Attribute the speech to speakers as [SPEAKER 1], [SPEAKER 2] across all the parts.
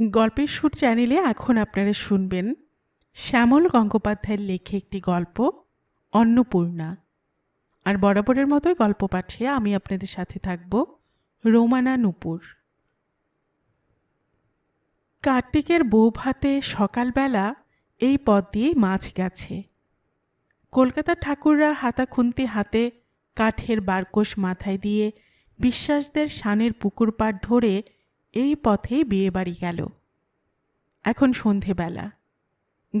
[SPEAKER 1] গল্পের সুর চ্যানেলে এখন আপনারা শুনবেন শ্যামল গঙ্গোপাধ্যায়ের লেখে একটি গল্প, অন্নপূর্ণা। আর বরাবরের মতোই গল্প পাঠিয়ে আমি আপনাদের সাথে থাকব, রোমানা নুপুর। কার্তিকের বউ ভাতে সকালবেলা এই পথ দিয়েই মাছ গেছে। কলকাতার ঠাকুররা হাতা খুন্তি হাতে কাঠের বারকোষ মাথায় দিয়ে বিশ্বাসদের শানের পুকুর পাড় ধরে এই পথেই বিয়েবাড়ি গেল। এখন সন্ধেবেলা।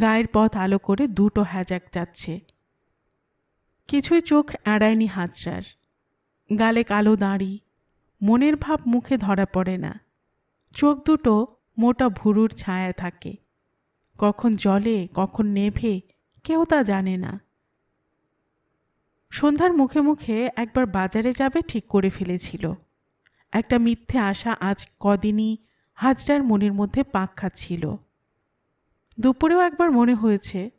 [SPEAKER 1] গায়ের পথ আলো করে দুটো হ্যাজাক যাচ্ছে। কিছুই চোখ এড়ায়নি হাজরার। গালে কালো দাঁড়ি। মনের ভাব মুখে ধরা পড়ে না। চোখ দুটো মোটা ভুরুর ছায়া থাকে। কখন জলে, কখন নেভে, কেউ তা জানে না। সন্ধ্যার মুখে মুখে একবার বাজারে যাবে ঠিক করে ফেলেছিল। একটা মিথ্যে আশা আজ কদিনই হাজরার মনের মধ্যে পাক খাচ্ছিল। দুপুরেও একবার মনে হয়েছে,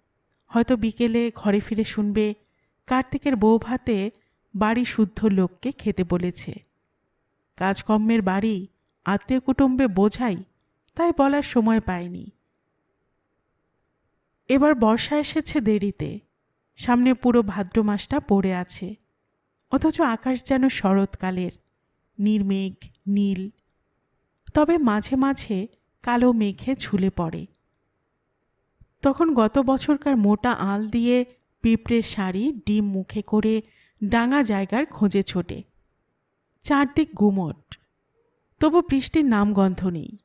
[SPEAKER 1] হয়তো বিকেলে ঘরে ফিরে শুনবে কার্তিকের বউ ভাতে বাড়ি শুদ্ধ লোককে খেতে বলেছে। কাজকর্মের বাড়ি আত্মীয় কুটুম্বে বোঝাই তাই বলার সময় পায়নি। এবার বর্ষা এসেছে দেরিতে, সামনে পুরো ভাদ্র মাসটা পড়ে আছে, অথচ আকাশ যেন শরৎকালের। নির্মেঘ, নীল, তবে মাঝে মাঝে কালো মেঘে ঝুলে পড়ে। তখন গত বছরকার মোটা আল দিয়ে পিঁপড়ের শাড়ি ডিম মুখে করে ডাঙা জায়গার খোঁজে ছোটে। চারদিক গুমট, তবু বৃষ্টির নামগন্ধ নেই।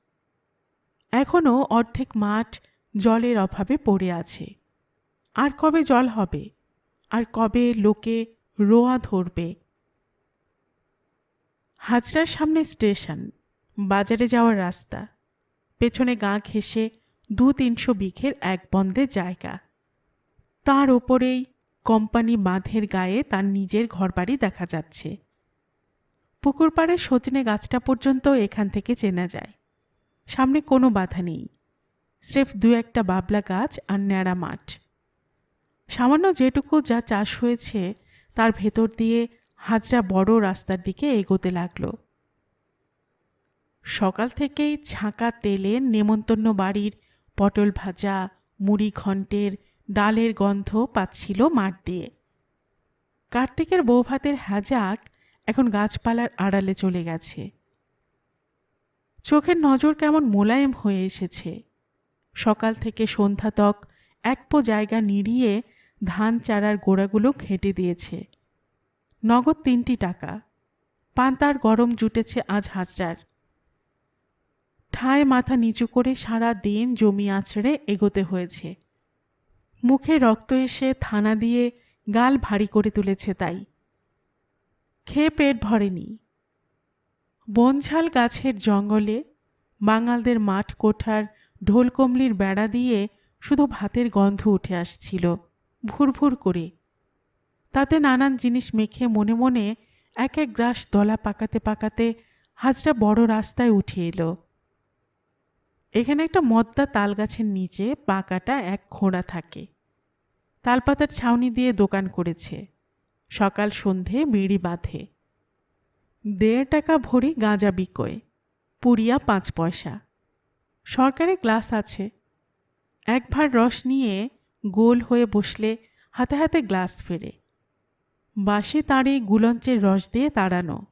[SPEAKER 1] এখনও অর্ধেক মাঠ জলের অভাবে পড়ে আছে। আর কবে জল হবে? আর কবে লোকে রোয়া ধরবে? হাজরার সামনে স্টেশন, বাজারে যাওয়ার রাস্তা। পেছনে গা ঘেঁষে দু তিনশো বিঘের এক বন্ধে জায়গা। তার ওপরেই কোম্পানি বাঁধের গায়ে তার নিজের ঘরবাড়ি দেখা যাচ্ছে। পুকুর পাড়ের সজনে গাছটা পর্যন্ত এখান থেকে চেনা যায়। সামনে কোনো বাধা নেই। স্রেফ দু একটা বাবলা গাছ আর ন্যাড়া মাঠ। সামান্য যেটুকু যা চাষ হয়েছে, তার ভেতর দিয়ে হাজরা বড় রাস্তার দিকে এগোতে লাগল। সকাল থেকেই ছাঁকা তেলে নেমন্তন্ন বাড়ির পটল ভাজা, মুড়ি ঘণ্টের ডালের গন্ধ পাচ্ছিল মাঠ দিয়ে। কার্তিকের বৌভাতের হ্যাজাক এখন গাছপালার আড়ালে চলে গেছে। চোখের নজর কেমন মোলায়েম হয়ে এসেছে। সকাল থেকে সন্ধ্যা তক এক পো জায়গা নিড়িয়ে ধান চারার গোড়াগুলো ঘেঁটে দিয়েছে। নগদ তিনটি টাকা। পান্তার গরম জুটেছে আজ হাজরার। ঠায় মাথা নিচু করে সারা দিন জমি আছড়ে এগোতে হয়েছে। মুখে রক্ত এসে থানা দিয়ে গাল ভারী করে তুলেছে তাই। খেয়ে পেট ভরেনি। বনঝাল গাছের জঙ্গলে বাঙালদের মাঠ কোঠার ঢোলকমলির বেড়া দিয়ে শুধু ভাতের গন্ধ উঠে আসছিল। ভুরভুর করে তাতে নানান জিনিস মেখে মনে মনে এক এক গ্রাস দলা পাকাতে পাকাতে হাজরা বড় রাস্তায় উঠে এলো। এখানে একটা মদ্দা তাল গাছের নিচে পাকাটা এক খোঁড়া থাকে। তালপাতার ছাউনি দিয়ে দোকান করেছে। সকাল সন্ধে বিড়ি বাঁধে। দেড় টাকা ভরি গাঁজা বিকোয় পুরিয়া পাঁচ পয়সা। সরকারি গ্লাস আছে। এক ভার রস নিয়ে গোল হয়ে বসলে হাতে হাতে গ্লাস ফেরে। বাসে তাঁরে গুলঞ্চের রস দিয়ে তাড়ানো।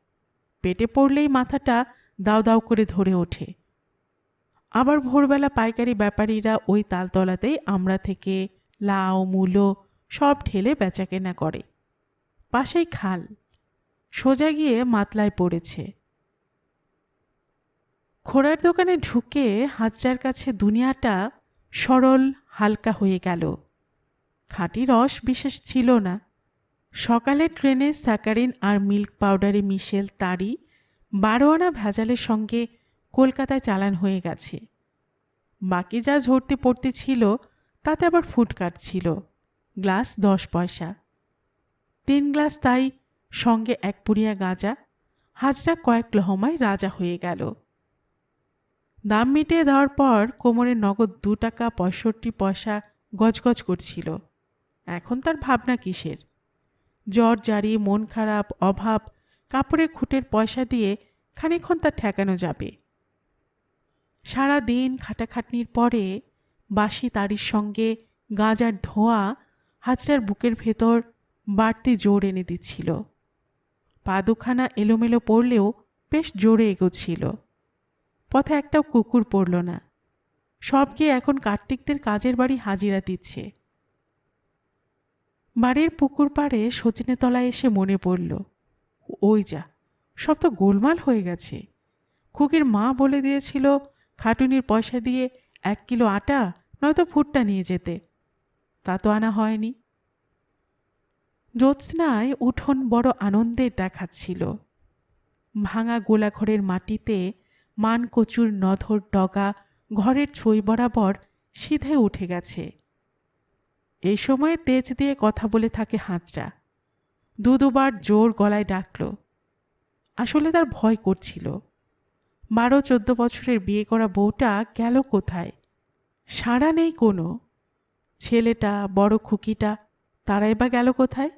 [SPEAKER 1] পেটে পড়লেই মাথাটা দাও দাও করে ধরে ওঠে। আবার ভোরবেলা পাইকারি ব্যাপারীরা ওই তালতলাতেই আমরা থেকে লাউ, মূলো সব ঢেলে বেচাকেনা করে। পাশেই খাল। সোজা গিয়ে মাতলায় পড়েছে। খোড়ার দোকানে ঢুকে হাজরার কাছে দুনিয়াটা সরল, হালকা হয়ে গেল। খাঁটি রস বিশেষ ছিল না। সকালে ট্রেনে স্যাকারিন আর মিল্ক পাউডারে মিশেল তারি বারোয়ানা ভেজালের সঙ্গে কলকাতায় চালান হয়ে গেছে। বাকি যা ঝরতে পড়তে ছিল, তাতে আবার ফুটকাট ছিল। গ্লাস দশ পয়সা। তিন গ্লাস তাই সঙ্গে এক পুরিয়া গাঁজা, হাজরা কয়েক লহমায় রাজা হয়ে গেল। দাম মিটিয়ে দেওয়ার পর কোমরে নগদ দু টাকা পঁয়ষট্টি পয়সা গজগজ করছিল। এখন তার ভাবনা কিসের? জ্বর, জারি, মন খারাপ, অভাব কাপড়ের খুঁটের পয়সা দিয়ে খানিক্ষণ তার ঠেকানো যাবে। সারা দিন খাটাখাটনির পরে বাসি তারির সঙ্গে গাঁজার ধোঁয়া হাজরার বুকের ভেতর বাড়তি জোর এনে দিচ্ছিল। পা দুখানা এলোমেলো পড়লেও বেশ জোরে এগোচ্ছিল। পথে একটাও কুকুর পড়ল না। সবকে এখন কার্তিকদের কাজের বাড়ি হাজিরা দিচ্ছে। বাড়ির পুকুর পাড়ে সচিনে তলায় এসে মনে পড়ল, ওই যা, সব তো গোলমাল হয়ে গেছে। খুকির মা বলে দিয়েছিল খাটুনির পয়সা দিয়ে এক কিলো আটা, নয়তো ফুটটা নিয়ে যেতে। তা তো আনা হয়নি। জ্যোৎস্নায় উঠোন বড় আনন্দের দেখাচ্ছিল। ভাঙা গোলাঘরের মাটিতে মানকচুর নধর ডগা ঘরের ছই বরাবর সিধে উঠে গেছে। এই সময় তেজ দিয়ে কথা বলে থাকে হাঁচড়া দু দুবার জোর গলায় ডাকল। আসলে তার ভয় করছিল। বারো, চোদ্দ বছরের বিয়ে করা বউটা গেল কোথায়? সাড়া নেই কোনো। ছেলেটা, বড় খুকিটা, তারাই বা গেল কোথায়?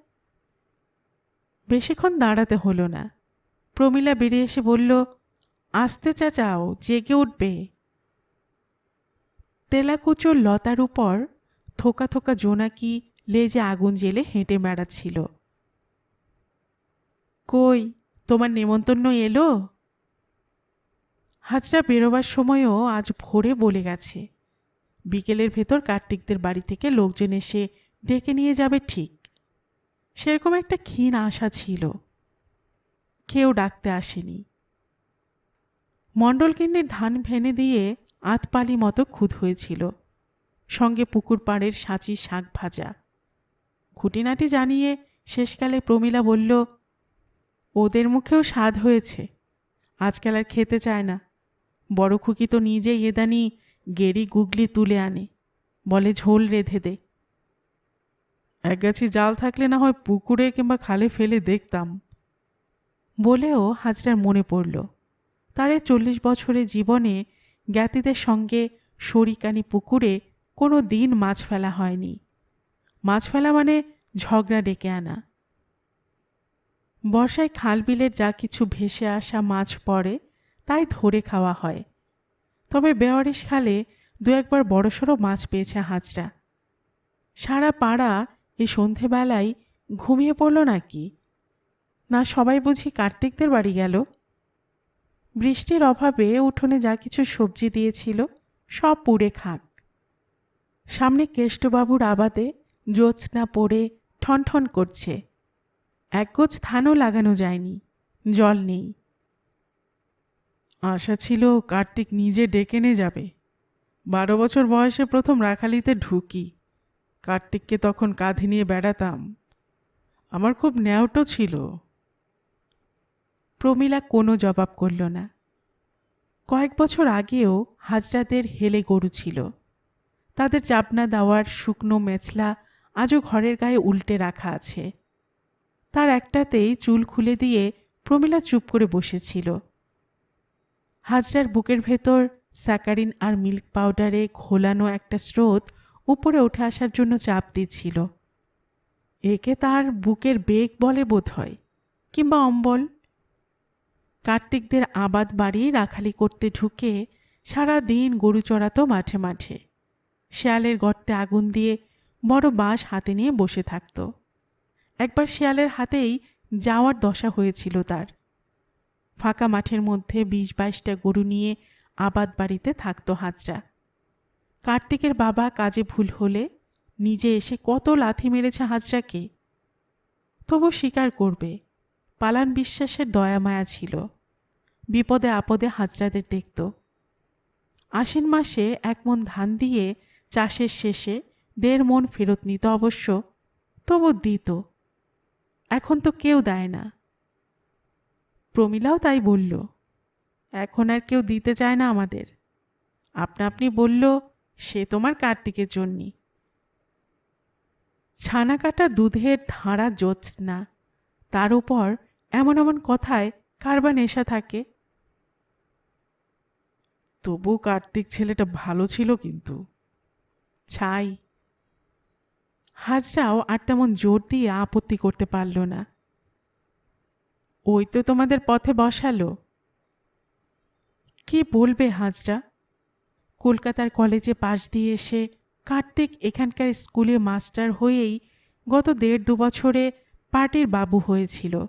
[SPEAKER 1] বেশিক্ষণ দাঁড়াতে হলো না। প্রমীলা বেরিয়ে এসে বলল, আসতে চাচাও, জেগে উঠবে। তেলাকুচোর লতার উপর থোকা থোকা জোনাকি লেজে আগুন জেলে হেঁটে বেড়াচ্ছিল। কই, তোমার নেমন্তন্ন এলো? হাজরা বেরোবার সময়ও আজ ভোরে বলে গেছে। বিকেলের ভেতর কার্তিকদের বাড়ি থেকে লোকজন এসে ডেকে নিয়ে যাবে ঠিক। সেরকম একটা ক্ষীণ আশা ছিল। কেউ ডাকতে আসেনি। মণ্ডলকিন্নির ধান ভেনে দিয়ে আতপালি মতো খুদ হয়েছিল। সঙ্গে পুকুর পাড়ের সাঁচি শাক ভাজা। খুঁটিনাটি জানিয়ে শেষকালে প্রমীলা বলল, ওদের মুখেও স্বাদ হয়েছে। আজকাল আর খেতে চায় না। বড় খুকি তো নিজেই এদানি গেরি গুগলি তুলে আনে। বলে ঝোল রেঁধে দে। এক গাছি জাল থাকলে না হয় পুকুরে কিংবা খালে ফেলে দেখতাম। বলেও হাজরার মনে পড়ল, তার চল্লিশ বছরের জীবনে জ্ঞাতিদের সঙ্গে শরিকানি পুকুরে কোনো দিন মাছ ফেলা হয়নি। মাছ ফেলা মানে ঝগড়া ডেকে আনা। বর্ষায় খাল বিলের যা কিছু ভেসে আসা মাছ পড়ে, তাই ধরে খাওয়া হয়। তবে বেওয়ারিশ খালে দু একবার বড়সড় মাছ পেয়েছে হাঁচড়া। সারা পাড়া এই সন্ধেবেলায় ঘুমিয়ে পড়ল নাকি? না সবাই বুঝি কার্তিকদের বাড়ি গেল? বৃষ্টির অভাবে উঠোনে যা কিছু সবজি দিয়েছিল, সব পুড়ে খাক। সামনে কেষ্টবাবুর আবাদে জ্যোৎস্না পড়ে ঠনঠন করছে। এক একগোছ ধানও লাগানো যায়নি, জল নেই। আশা ছিল কার্তিক নিজে ডেকে নে যাবে। বারো বছর বয়সে প্রথম রাখালিতে ঢুকি। কার্তিককে তখন কাঁধে নিয়ে বেড়াতাম। আমার খুব ন্যাওটো ছিল। প্রমীলা কোনো জবাব করল না। কয়েক বছর আগেও হাজরাদের হেলে গরু ছিল। তাদের চাপনা দেওয়ার শুকনো মেছলা আজও ঘরের গায়ে উল্টে রাখা আছে। তার একটাতেই চুল খুলে দিয়ে প্রমীলা চুপ করে বসেছিল। হাজরার বুকের ভেতর স্যাকারিন আর মিল্ক পাউডারে ঘোলানো একটা স্রোত উপরে উঠে আসার জন্য চাপ দিচ্ছিল। একে তার বুকের বেগ বলে বোধ হয় কিংবা অম্বল। কার্তিকদের আবাদ বাড়ি রাখালি করতে ঢুকে সারা দিন গরু চড়াতো মাঠে মাঠে। শেয়ালের গর্তে আগুন দিয়ে বড় বাঁশ হাতে নিয়ে বসে থাকত। একবার শেয়ালের হাতেই যাওয়ার দশা হয়েছিল তার। ফাঁকা মাঠের মধ্যে বিশ বাইশটা গরু নিয়ে আবাদ বাড়িতে থাকত হাজরা। কার্তিকের বাবা কাজে ভুল হলে নিজে এসে কত লাথি মেরেছে হাজরাকে? তবু স্বীকার করবে, পালান বিশ্বাসের দয়া মায়া ছিল। বিপদে আপদে হাজরাদের দেখত। আশ্বিন মাসে এক মন ধান দিয়ে চাষের শেষে দেড় মন ফেরত নিত অবশ্য, তবু দিত। এখন তো কেউ দেয় না। প্রমীলাও তাই বলল, এখন আর কেউ দিতে চায় না আমাদের। আপনা আপনি বলল, সে তোমার কার্তিকের জন্যই ছানা কাটা দুধের ধারা জ্যোৎস্না তার উপর এমন এমন কথায় কারবা নেশা থাকে? তবু কার্তিক ছেলেটা ভালো ছিল কিন্তু। ছাই হাজরাও আর তেমন জোর দিয়ে আপত্তি করতে পারল না। ওই তো তোমাদের পথে বসালো। কি বলবে হাজরা? কলকাতার কলেজে পাশ দিয়ে এসে কার্তিক এখানকার স্কুলে মাস্টার হয়েই গত দেড় দু বছরে পার্টির বাবু হয়েছিল।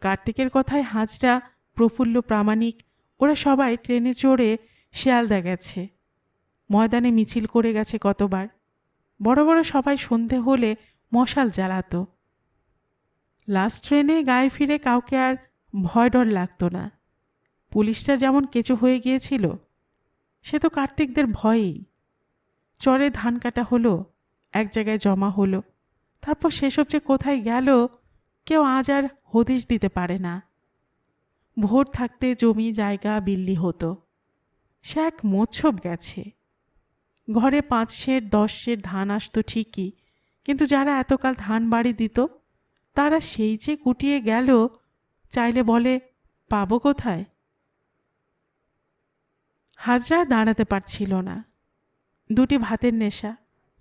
[SPEAKER 1] কার্তিকের কথায় হাজরা প্রফুল্ল প্রামাণিক, ওরা সবাই ট্রেনে চড়ে শিয়ালদা গেছে। ময়দানে মিছিল করে গেছে কতবার। বড় বড় সবাই সন্ধে হলে মশাল জ্বালাতো। লাস্ট ট্রেনে গায়ে ফিরে কাউকে আর ভয় ডর লাগতো না। পুলিশটা যেমন কেঁচো হয়ে গিয়েছিল, সে তো কার্তিকদের ভয়েই। চরে ধান কাটা হলো, এক জায়গায় জমা হলো, তারপর সেসব যে কোথায় গেল, কেউ আজ আর হদিশ দিতে পারে না। ভোর থাকতে জমি, জায়গা, বিল্লি হতো। সে এক মোৎসব গেছে। ঘরে পাঁচ সের দশ সের ধান আসতো ঠিকই। কিন্তু যারা এতকাল ধান বাড়ি দিত, তারা সেই যে কুটিয়ে গেল, চাইলে বলে, পাবো কোথায়? হাজরা দাঁড়াতে পারছিল না। দুটি ভাতের নেশা,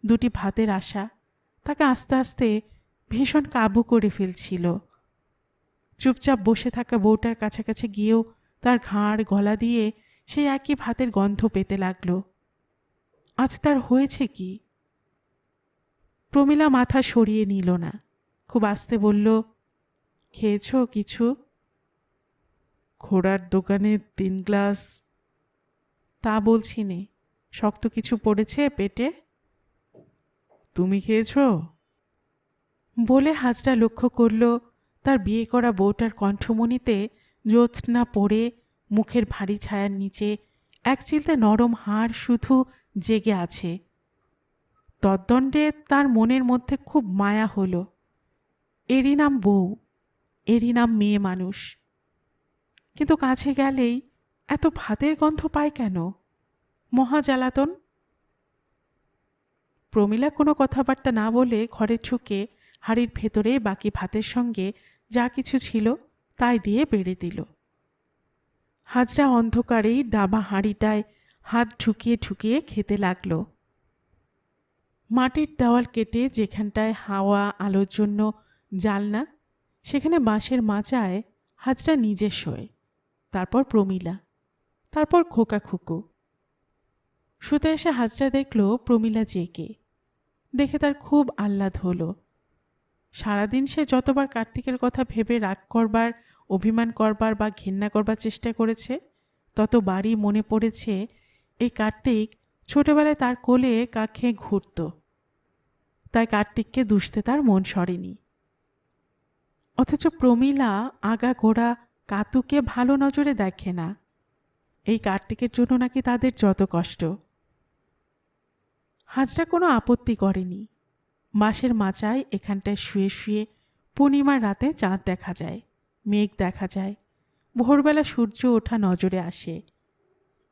[SPEAKER 1] দুটি ভাতের আশা, তাকে আস্তে আস্তে ভীষণ কাবু করে ফেলছিল। চুপচাপ বসে থাকা বউটার কাছাকাছি গিয়েও তার ঘাড় গলা দিয়ে সেই একই ভাতের গন্ধ পেতে লাগল। আজ তার হয়েছে কি? প্রমীলা মাথা সরিয়ে নিল না। খুব আস্তে বলল, খেয়েছ কিছু? ঘোড়ার দোকানে তিন গ্লাস? তা বলছি নে, শক্ত কিছু পড়েছে পেটে? তুমি খেয়েছ? বলে হাজরা লক্ষ্য করল, তার বিয়ে করা বউটার কণ্ঠমণিতে জ্যোৎস্না পড়ে মুখের ভারী ছায়ার নিচে এক চিলতে নরম হাড় শুধু জেগে আছে। তদ্দণ্ডে তার মনের মধ্যে খুব মায়া হলো। এরই নাম বউ, এরই নাম মেয়ে মানুষ। কিন্তু কাছে গেলেই এত ভাতের গন্ধ পায় কেন? মহা জ্বালাতন প্রমীলা কোনো কথাবার্তা না বলে ঘরে ঢুকে হাড়ির ভেতরে বাকি ভাতের সঙ্গে যা কিছু ছিল তাই দিয়ে বেড়ে দিল। হাজরা অন্ধকারেই ডাবা হাঁড়িটায় হাত ঢুকিয়ে ঢুকিয়ে খেতে লাগল। মাটির দেওয়াল কেটে যেখানটায় হাওয়া, আলোর জন্য জালনা, সেখানে বাঁশের মাচায় হাজরা নিজে শোয় তারপর প্রমীলা, তারপর খোকা খুকু। শুতে এসে হাজরা দেখল প্রমীলা জেকে দেখে তার খুব আহ্লাদ হলো। সারাদিন সে যতবার কার্তিকের কথা ভেবে রাগ করবার, অভিমান করবার বা ঘেন্না করবার চেষ্টা করেছে, ততবারই মনে পড়েছে এই কার্তিক ছোটবেলায় তার কোলে কাখে ঘুরত। তাই কার্তিককে দুষতে তার মন সরেনি। অথচ প্রমীলা আগা গোড়া কাতুকে ভালো নজরে দেখে না। এই কার্তিকের জন্য নাকি তাদের যত কষ্ট। হাজরা কোনো আপত্তি করেনি। মাসের মাচায় এখানটায় শুয়ে শুয়ে পূর্ণিমার রাতে চাঁদ দেখা যায়, মেঘ দেখা যায়, ভোরবেলা সূর্য ওঠা নজরে আসে।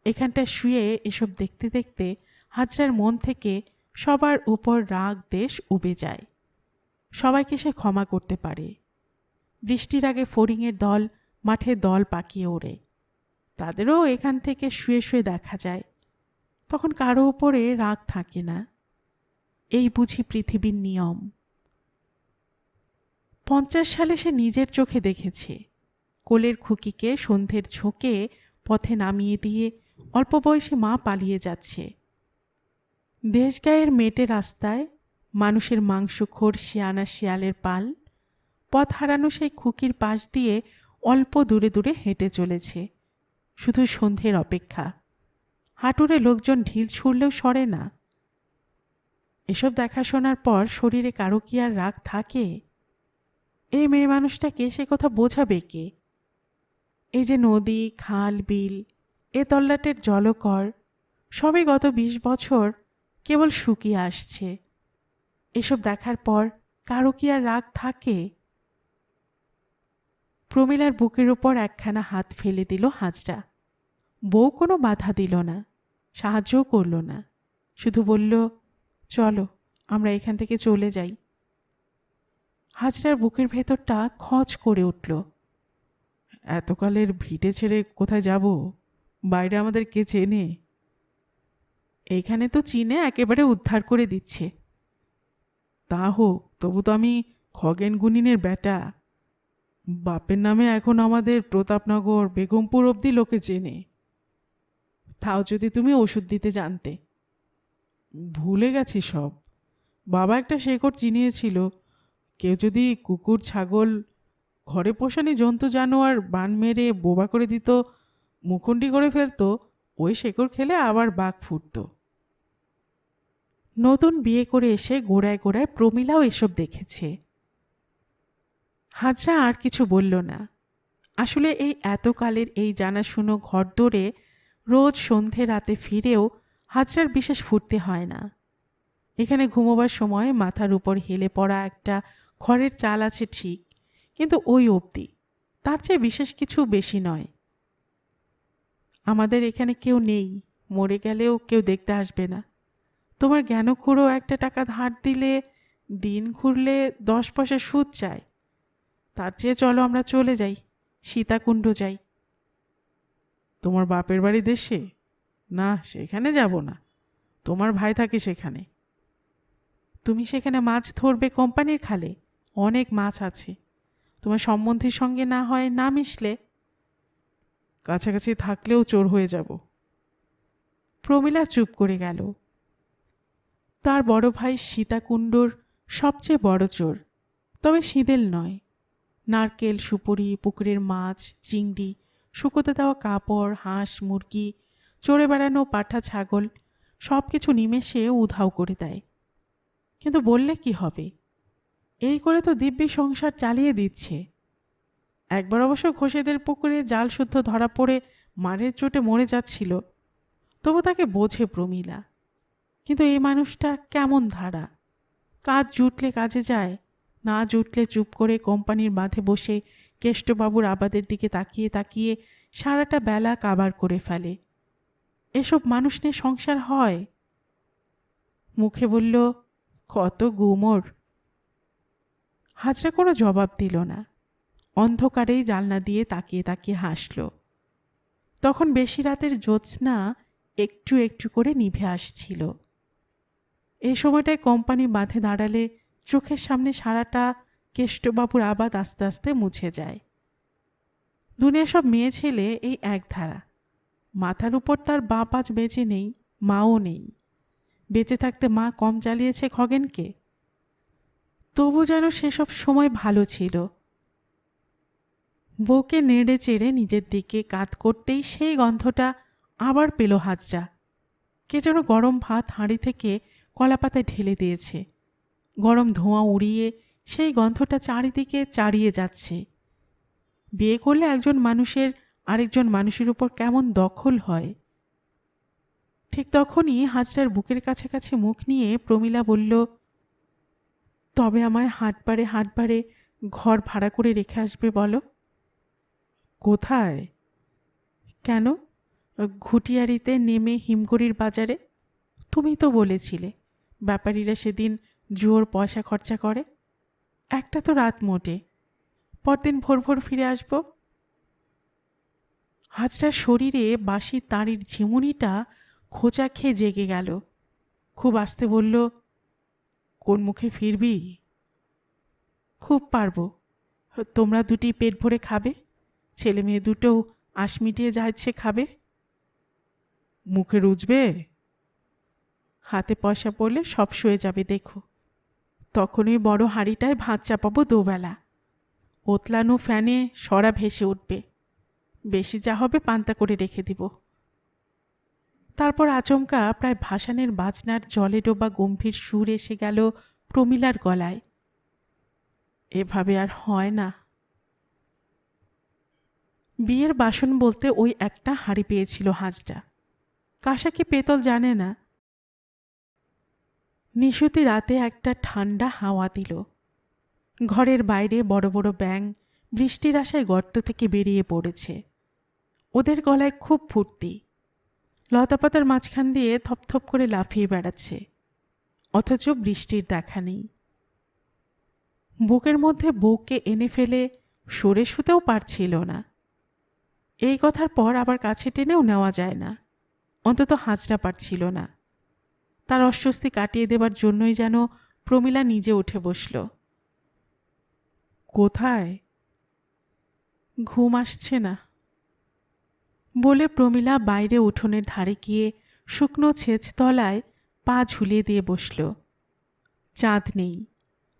[SPEAKER 1] এখানটায় শুয়ে এসব দেখতে দেখতে হাজরার মন থেকে সবার উপর রাগ, দেশ উবে যায়। সবাইকে সে ক্ষমা করতে পারে। বৃষ্টির আগে ফড়িংয়ের দল মাঠে দল পাকিয়ে ওড়ে। তাদেরও এখান থেকে শুয়ে শুয়ে দেখা যায়। তখন কারও উপরে রাগ থাকে না। এই বুঝি পৃথিবীর নিয়ম। পঞ্চাশ সালে সে নিজের চোখে দেখেছে। কোলের খুকিকে সন্ধ্যের ঝোঁকে পথে নামিয়ে দিয়ে অল্প বয়সী মা পালিয়ে যাচ্ছে। দেশগায়ের মেটে রাস্তায় মানুষের মাংসখোর শিয়ানা শিয়ালের পাল, পথ হারানো সেই খুকির পাশ দিয়ে অল্প দূরে দূরে হেঁটে চলেছে। শুধু সন্ধ্যের অপেক্ষা। হাঁটুরে লোকজন ঢিল ছুড়লেও সরে না। এসব দেখাশোনার পর শরীরে কারও কি আর রাগ থাকে? এই মেয়ে মানুষটাকে সে কথা বোঝাবে কে? এই যে নদী, খাল, বিল এ তল্লাটের জলকর সবই গত বিশ বছর কেবল শুকিয়ে আসছে। এসব দেখার পর কারও কি আর রাগ থাকে? প্রমীলার বুকের উপর একখানা হাত ফেলে দিল হাজরা। বউ কোনো বাধা দিল না, সাহায্যও করল না। শুধু বলল, চলো, আমরা এখান থেকে চলে যাই। হাজরার বুকের ভেতরটা খচ করে উঠল। এতকালের ভিটে ছেড়ে কোথায় যাব? বাইরে আমাদের কে চেনে? এইখানে তো চিনে একেবারে উদ্ধার করে দিচ্ছে। তা হোক, তবু তো আমি খগেন গুনিনের বেটা বাপের নামে এখন আমাদের প্রতাপনগর, বেগমপুর অবধি লোকে চেনে। তাও যদি তুমি ওষুধ দিতে জানতে। ভুলে গেছি সব। বাবা একটা শেকড় চিনিয়েছিল। কেউ যদি কুকুর, ছাগল, ঘরে পোষানি জন্তু, জানোয়ার, বান মেরে বোবা করে দিত মুখুন্ডি করে ফেলতো, ওই শেকড় খেলে আবার বাঘ ফুটতো। নতুন বিয়ে করে এসে গোড়ায় গোড়ায় প্রমিলাও এসব দেখেছে। হাজরা আর কিছু বলল না। আসলে এই এতকালের এই জানাশুনো ঘর দৌড়ে রোজ সন্ধে রাতে ফিরেও হাজরার বিশেষ ফুটতে হয় না। এখানে ঘুমোবার সময় মাথার উপর হেলে পড়া একটা খড়ের চাল আছে ঠিক, কিন্তু ওই অবধি। তার চেয়ে বিশেষ কিছু বেশি নয়। আমাদের এখানে কেউ নেই। মরে গেলেও কেউ দেখতে আসবে না। তোমার জ্ঞানখুড়ো একটা টাকা ধার দিলে, দিন ঘুরলে দশ পয়সা সুদ চায়। তার চেয়ে চলো আমরা চলে যাই, সীতাকুণ্ড যাই। তোমার বাপের বাড়ি দেশে? না, সেখানে যাব না। তোমার ভাই থাকে সেখানে। তুমি সেখানে মাছ ধরবে কোম্পানির খালে। অনেক মাছ আছে। তোমার সম্বন্ধীর সঙ্গে না হয় না মিশলে কাছাকাছি থাকলেও চোর হয়ে যাব। প্রমিলা চুপ করে গেল। তার বড় ভাই সীতাকুণ্ডর সবচেয়ে বড় চোর, তবে সিঁদেল নয়। নারকেল, সুপুরি, পুকুরের মাছ, চিংড়ি, শুকোতে দেওয়া কাপড়, হাঁস, মুরগি, চড়ে বেড়ানো পাঠা ছাগল সব কিছু নিমেষে উধাও করে দেয়। কিন্তু বললে কি হবে? এই করে তো দিব্যি সংসার চালিয়ে দিচ্ছে। একবার অবশ্য ঘোষেদের পুকুরে জাল শুদ্ধ ধরা পড়ে মারের চোটে মরে যাচ্ছিল। তবু তাকে বোঝে প্রমীলা। কিন্তু এই মানুষটা কেমন ধারা? কাজ জুটলে কাজে যায়, না জুটলে চুপ করে কোম্পানির বাঁধে বসে কেষ্টবাবুর আবাদের দিকে তাকিয়ে তাকিয়ে সারাটা বেলা কাবার করে ফেলে। এসব মানুষ নিয়ে সংসার হয়? মুখে বলল, কত গুমর। হাজরা কোনো জবাব দিল না। অন্ধকারেই জালনা দিয়ে তাকিয়ে তাকিয়ে হাসল। তখন বেশি রাতের জ্যোৎস্না একটু একটু করে নিভে আসছিল। এই সময়টায় কোম্পানি বাঁধে দাঁড়ালে চোখের সামনে সারাটা কেষ্টবাবুর আবাদ আস্তে আস্তে মুছে যায়। দুনিয়া সব মেয়ে ছেলে এই এক ধারা। মাথার উপর তার বাঁ পাঁচ বেঁচে নেই, মাও নেই। বেঁচে থাকতে মা কম জ্বালিয়েছে খগেনকে। তবু যেন সেসব সময় ভালো ছিল। বউকে নেড়ে চেড়ে নিজের দিকে কাত করতেই সেই গন্ধটা আবার পেল হাজরা। কে যেন গরম ভাত হাঁড়ি থেকে কলাপাতায় ঢেলে দিয়েছে। গরম ধোঁয়া উড়িয়ে সেই গন্ধটা চারিদিকে চাড়িয়ে যাচ্ছে। বিয়ে করলে একজন মানুষের আরেকজন মানুষের উপর কেমন দখল হয়? ঠিক তখনই হাজরার বুকের কাছাকাছি মুখ নিয়ে প্রমীলা বলল, তবে আমায় হাটবারে হাটবারে ঘর ভাড়া করে রেখে আসবে বলো। কোথায়? কেন? ঘুটিয়ারিতে নেমে হিমগড়ির বাজারে? তুমি তো বলেছিলে, ব্যাপারীরা সেদিন জোর পয়সা খরচা করে। একটা তো রাত মোটে, পরদিন ভোর ভোর ফিরে আসব। হাজরার শরীরে বাসি তাঁড়ির ঝিমুনিটা খোঁচা খেয়ে জেগে গেল। খুব আস্তে বলল, কোন মুখে ফিরবি? খুব পারব। তোমরা দুটি পেট ভরে খাবে? ছেলে মেয়ে দুটো আশ মিটিয়ে যা ইচ্ছে খাবে। মুখে রুজবে? হাতে পয়সা পড়লে সব শুয়ে যাবে, দেখো। তখন ওই বড় হাঁড়িটায় ভাত চাপাবো দুবেলা। ওতলানো ফ্যানে সরা ভেসে উঠবে। বেশি যা হবে পান্তা করে রেখে দিব। তারপর আচমকা প্রায় ভাসানের বাজনার জলে ডোবা গম্ভীর সুর এসে গেল প্রমিলার গলায়। এভাবে আর হয় না। বিয়ের বাসন বলতে ওই একটা হাঁড়ি পেয়েছিল হাঁসটা। কাঁসা কি পেতল জানে না। নিশুতি রাতে একটা ঠান্ডা হাওয়া দিল। ঘরের বাইরে বড় বড় ব্যাং বৃষ্টির আশায় গর্ত থেকে বেরিয়ে পড়েছে। ওদের গলায় খুব ফুর্তি। লতাপাতার মাঝখান দিয়ে থপথপ করে লাফিয়ে বেড়াচ্ছে। অথচ বৃষ্টির দেখা নেই। বুকের মধ্যে বউকে এনে ফেলে সরে শুতেও পারছিল না। এই কথার পর আবার কাছে টেনেও নেওয়া যায় না। অন্তত হাজরা পারছিল না। তার অস্বস্তি কাটিয়ে দেবার জন্যই যেন প্রমিলা নিজে উঠে বসল। কোথায়? ঘুম আসছে না। বলে প্রমীলা বাইরে উঠোনের ধারে গিয়ে শুকনো ছেচ তলায় পা ঝুলিয়ে দিয়ে বসল। চাঁদ নেই,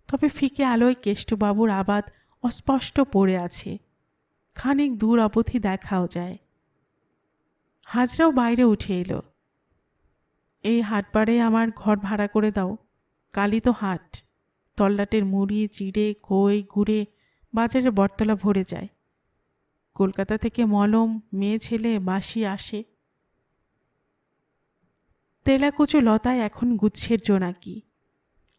[SPEAKER 1] তবে ফিকে আলোয় কেষ্টবাবুর আবাদ অস্পষ্ট পড়ে আছে। খানিক দূর অবধি দেখাও যায়। হাজরাও বাইরে উঠে এলো। এই হাটবারে আমার ঘর ভাড়া করে দাও। কালই তো হাট। তল্লাটের মুড়ি, চিড়ে কই গুড়ে বাজারে বটতলা ভরে যায়। কলকাতা থেকে মলম, মেয়ে ছেলে বাসি আসে। তেলাকুচো লতায় এখন গুচ্ছের জোনাকি।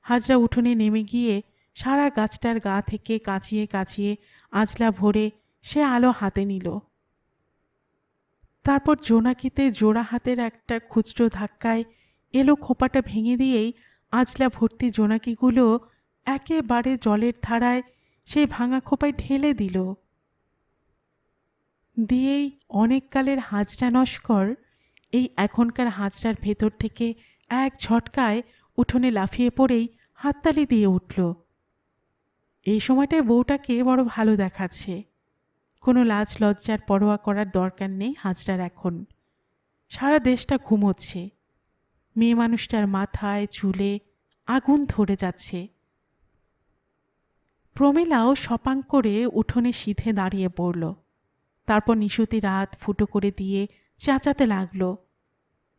[SPEAKER 1] হাজরা উঠোনে নেমে গিয়ে সারা গাছটার গা থেকে কাচিয়ে কাচিয়ে আজলা ভরে সে আলো হাতে নিল। তারপর জোনাকিতে জোড়া হাতের একটা খুচরো ধাক্কায় এলো খোপাটা ভেঙে দিয়েই আজলা ভর্তি জোনাকিগুলো একেবারে জলের ধারায় সেই ভাঙা খোপায় ঢেলে দিল। দিয়েই অনেককালের হাজরা নস্কর এই এখনকার হাজরার ভেতর থেকে এক ঝটকায় উঠোনে লাফিয়ে পড়েই হাততালি দিয়ে উঠল। এই সময়টায় বউটাকে বড় ভালো দেখাচ্ছে। কোনো লাজ লজ্জার পরোয়া করার দরকার নেই হাজরার এখন। সারা দেশটা ঘুমোচ্ছে। মেয়ে মানুষটার মাথায়, চুলে আগুন ধরে যাচ্ছে। প্রমীলাও সপাং করে উঠোনে সিধে দাঁড়িয়ে পড়ল। তারপর নিশুতি রাত ফুটো করে দিয়ে চেঁচাতে লাগল।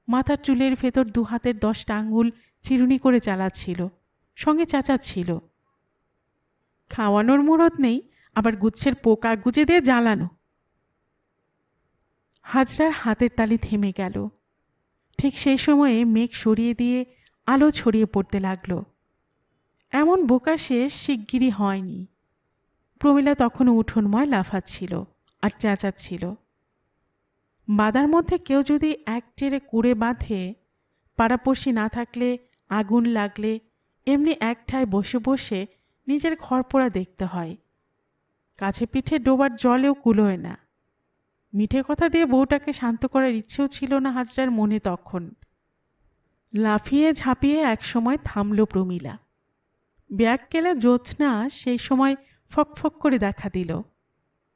[SPEAKER 1] মাথার চুলের ভেতর দু হাতের দশটা আঙুল চিরুনি করে চালাচ্ছিল, সঙ্গে চেঁচাচ্ছিল। খাওয়ানোর মুরত নেই আবার গুচ্ছের পোকা গুজে দিয়ে জ্বালানো। হাজরার হাতের তালি থেমে গেল। ঠিক সেই সময়ে মেঘ সরিয়ে দিয়ে আলো ছড়িয়ে পড়তে লাগল। এমন বোকা শেষ শিগগিরই হয়নি। প্রমীলা তখনও উঠোনময় লাফাচ্ছিল আর চেঁচাচ্ছিল। বাদার মধ্যে কেউ যদি এক টেরে কুড়ে বাঁধে, পাড়াপড়শি না থাকলে, আগুন লাগলে, এমনি এক ঠায় বসে বসে নিজের ঘর পোড়া দেখতে হয়। কাছে পিঠে ডোবার জলেও কুলোয় না। মিঠে কথা দিয়ে বউটাকে শান্ত করার ইচ্ছেও ছিল না হাজরার মনে তখন। লাফিয়ে ঝাঁপিয়ে একসময় থামল প্রমীলা। ব্যাগ কেলা জ্যোৎস্না সেই সময় ফকফক করে দেখা দিল।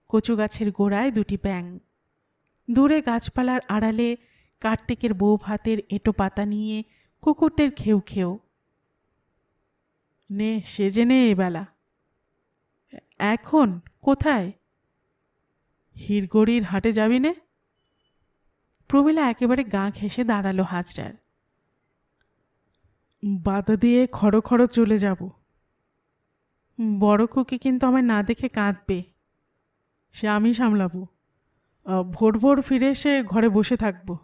[SPEAKER 1] কচু গাছের গোড়ায় দুটি ব্যাং দূরে গাছপালার আড়ালে কার্তিকের বউ ভাতের এঁটো পাতা নিয়ে কুকুরদের খেউ খেউ। নে, সেজে নে এবেলা এখন কোথায়? হিরগড়ির হাটে যাবি নে? প্রমীলা একেবারে গা ঘেঁষে দাঁড়াল হাজরার। বাধা দিয়ে খড়ো খড়ো চলে যাব। বড় খুকি কিন্তু আমায় না দেখে কাঁদবে। সে আমি সামলাবো ভোর ভোর ফিরে এসে ঘরে বসে থাকব।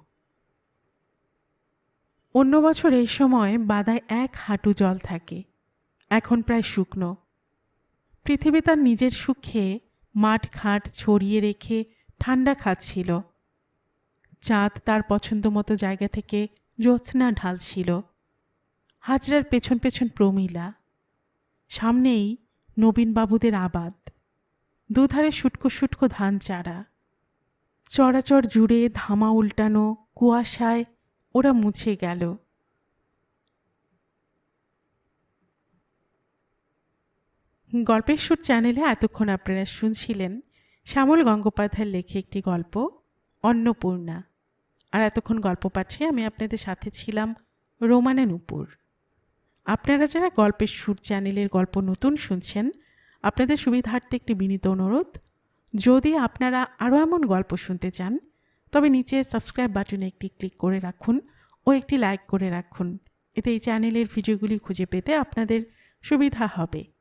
[SPEAKER 1] অন্য বছর এই সময় বাদায় এক হাঁটু জল থাকে। এখন প্রায় শুকনো। পৃথিবী তার নিজের সুখে মাঠ ঘাট ছড়িয়ে রেখে ঠান্ডা খাচ্ছিল। চাঁদ তার পছন্দ মতো জায়গা থেকে জ্যোৎস্না ঢালছিল। হাজরার পেছন পেছন প্রমীলা, সামনেই নবীনবাবুদের আবাদ, দুধারে শুটকো শুটকো ধান চারা, চড়াচড় জুড়ে ধামা উল্টানো কুয়াশায় ওরা মুছে গেল। গল্পের সুর চ্যানেলে এতক্ষণ আপনারা শুনছিলেন শ্যামল গঙ্গোপাধ্যায়ের লেখে একটি গল্প, অন্নপূর্ণা। আর এতক্ষণ গল্প পাচ্ছে আমি আপনাদের সাথে ছিলাম রোমানে নুপুর। আপনারা যারা গল্পের সুর চ্যানেলের গল্প নতুন শুনছেন, আপনাদের সুবিধার্থে একটি বিনীত অনুরোধ, যদি আপনারা আরও এমন গল্প শুনতে চান, তবে নিচে সাবস্ক্রাইব বাটনে একটি ক্লিক করে রাখুন ও একটি লাইক করে রাখুন। এতে এই চ্যানেলের ভিডিওগুলি খুঁজে পেতে আপনাদের সুবিধা হবে।